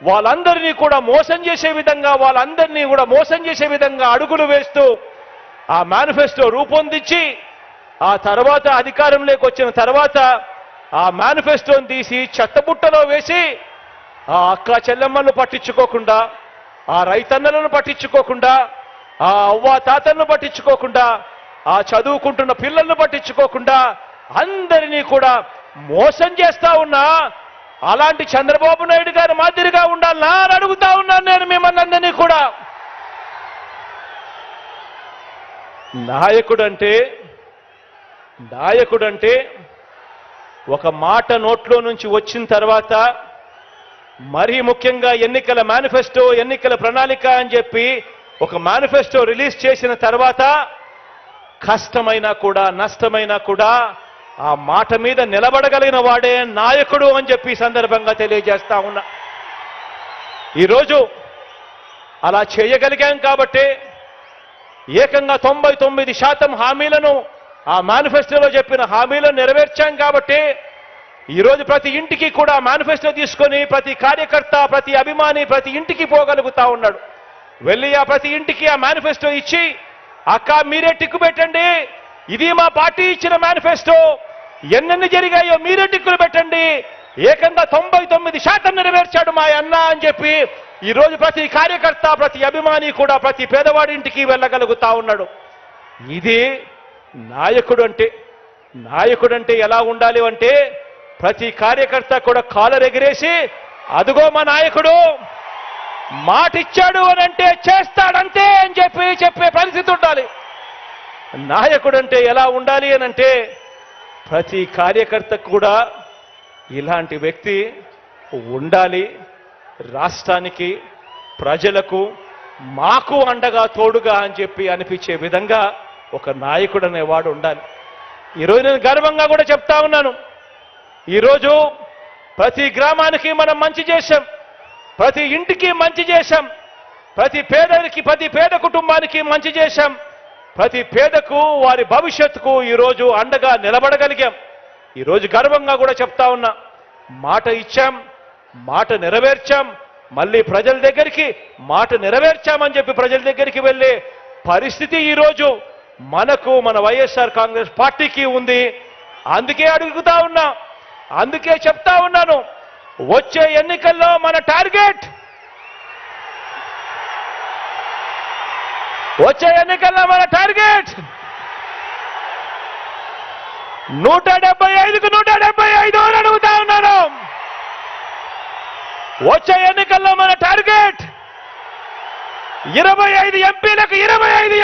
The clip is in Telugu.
వాళ్ళందరినీ కూడా మోసం చేసే విధంగా వాళ్ళందరినీ కూడా మోసం చేసే విధంగా అడుగులు వేస్తూ ఆ మేనిఫెస్టో రూపొందించి ఆ తర్వాత అధికారంలోకి వచ్చిన తర్వాత ఆ మేనిఫెస్టోని తీసి చెత్తబుట్టలో వేసి ఆ అక్క చెల్లెమ్మలను పట్టించుకోకుండా ఆ రైతన్నలను పట్టించుకోకుండా ఆ అవ్వ తాతలను పట్టించుకోకుండా ఆ చదువుకుంటున్న పిల్లలను పట్టించుకోకుండా అందరినీ కూడా మోసం చేస్తా ఉన్నా. అలాంటి చంద్రబాబు నాయుడు గారి మాదిరిగా ఉండాలనా అని అడుగుతా ఉన్నాను నేను మిమ్మల్ని కూడా. నాయకుడంటే నాయకుడంటే ఒక మాట నోట్లో నుంచి వచ్చిన తర్వాత మరీ ముఖ్యంగా ఎన్నికల మేనిఫెస్టో ఎన్నికల ప్రణాళిక అని చెప్పి ఒక మేనిఫెస్టో రిలీజ్ చేసిన తర్వాత కష్టమైనా కూడా నష్టమైనా కూడా ఆ మాట మీద నిలబడగలిగిన వాడే నాయకుడు అని చెప్పి సందర్భంగా తెలియజేస్తా ఉన్నా. ఈరోజు అలా చేయగలిగాం కాబట్టి ఏకంగా తొంభై తొమ్మిది శాతం హామీలను ఆ మేనిఫెస్టోలో చెప్పిన హామీలను నెరవేర్చాం కాబట్టి ఈరోజు ప్రతి ఇంటికి కూడా మేనిఫెస్టో తీసుకొని ప్రతి కార్యకర్త ప్రతి అభిమాని ప్రతి ఇంటికి పోగలుగుతా ఉన్నాడు. వెళ్ళి ఆ ప్రతి ఇంటికి ఆ మేనిఫెస్టో ఇచ్చి అక్క మీరే టిక్కు పెట్టండి. ఇది మా పార్టీ ఇచ్చిన మేనిఫెస్టో. ఎన్నెన్ని జరిగాయో మీరే టిక్కులు పెట్టండి. ఏకంగా తొంభై తొమ్మిది శాతం నెరవేర్చాడు మా అన్న అని చెప్పి ఈ రోజు ప్రతి కార్యకర్త ప్రతి అభిమాని కూడా ప్రతి పేదవాడి ఇంటికి వెళ్ళగలుగుతా ఉన్నాడు. ఇది నాయకుడు అంటే నాయకుడు అంటే ఎలా ఉండాలి అంటే ప్రతి కార్యకర్త కూడా కాలర్ ఎగిరేసి అదుగో మా నాయకుడు మాటిచ్చాడు అని అంటే చేస్తాడంతే అని చెప్పి చెప్పే పరిస్థితి ఉండాలి. నాయకుడు అంటే ఎలా ఉండాలి అని అంటే ప్రతి కార్యకర్తకు కూడా ఇలాంటి వ్యక్తి ఉండాలి. రాష్ట్రానికి ప్రజలకు మాకు అండగా తోడుగా అని చెప్పి అనిపించే విధంగా ఒక నాయకుడు అనేవాడు ఉండాలి. ఈరోజు నేను గర్వంగా కూడా చెప్తా ఉన్నాను. ఈరోజు ప్రతి గ్రామానికి మనం మంచి చేశాం. ప్రతి ఇంటికి మంచి చేశాం. ప్రతి పేదరికి ప్రతి పేద కుటుంబానికి మంచి చేశాం. ప్రతి పేదకు వారి భవిష్యత్తుకు ఈరోజు అండగా నిలబడగలిగాం. ఈరోజు గర్వంగా కూడా చెప్తా ఉన్నా మాట ఇచ్చాం మాట నెరవేర్చాం మళ్ళీ ప్రజల దగ్గరికి మాట నెరవేర్చామని చెప్పి ప్రజల దగ్గరికి వెళ్ళే పరిస్థితి ఈరోజు మనకు మన వైఎస్ఆర్ కాంగ్రెస్ పార్టీకి ఉంది. అందుకే అడుగుతా ఉన్నా అందుకే చెప్తా ఉన్నాను వచ్చే ఎన్నికల్లో మన టార్గెట్ వచ్చే ఎన్నికల్లో మన టార్గెట్ నూట డెబ్బై ఐదుకు నూట డెబ్బై ఐదు అని అడుగుతా ఉన్నాను వచ్చే ఎన్నికల్లో మన టార్గెట్ ఇరవై ఐదు ఎంపీలకు ఇరవై ఐదు